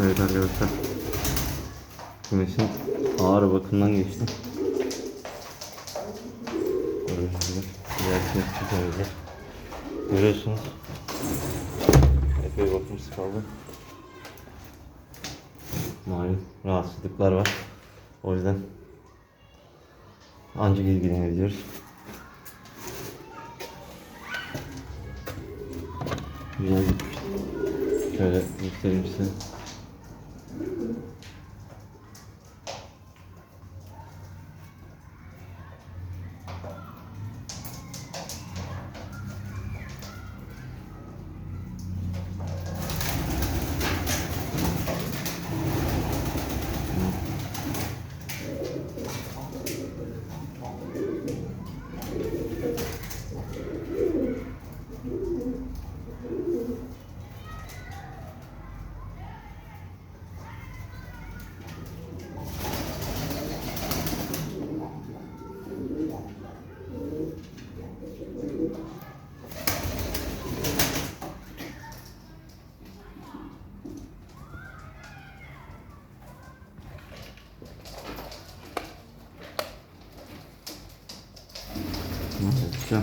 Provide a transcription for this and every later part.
Evet arkadaşlar. Güneşin ağır bakımdan geçti. Görüyorsunuz. Epey bakımsız kaldı. Malum rahatsızlıklar var. O yüzden ancak ilgilenebiliyoruz. Güzel gitmiş. Şöyle göstereyim size. Evet, güzel.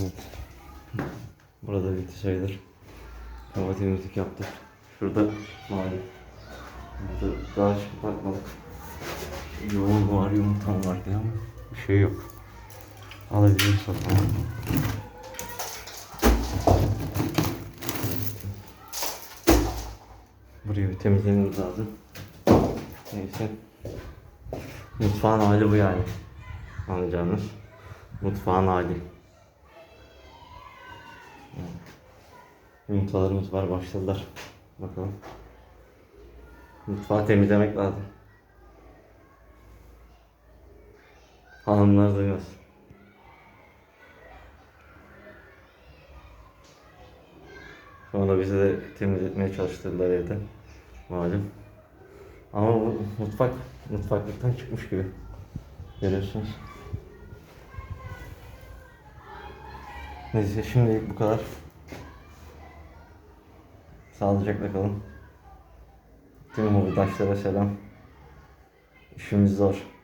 Evet. Burada bitti sayılır. Hava temizlik yaptık. Şurada mali. Burada daha hiç bakmadık. Yoğun var, yumurtam var diye ama bir şey yok. Alabiliriz zaman. Burayı bir temizlememiz lazım. Neyse. Mutfağın hali bu yani. Anlayacağınız. Mutfağın hali. Yumurtalarımız var başladılar. Bakalım. Mutfağı temizlemek lazım. Hanımlar duymaz. Sonra bize de temizletmeye çalıştırdılar evde. Malum. Ama bu mutfak mutfaklıktan çıkmış gibi. Görüyorsunuz. Neyse şimdilik bu kadar. Sağlıcakla kalın. Tüm hobitaşlara selam. İşimiz zor.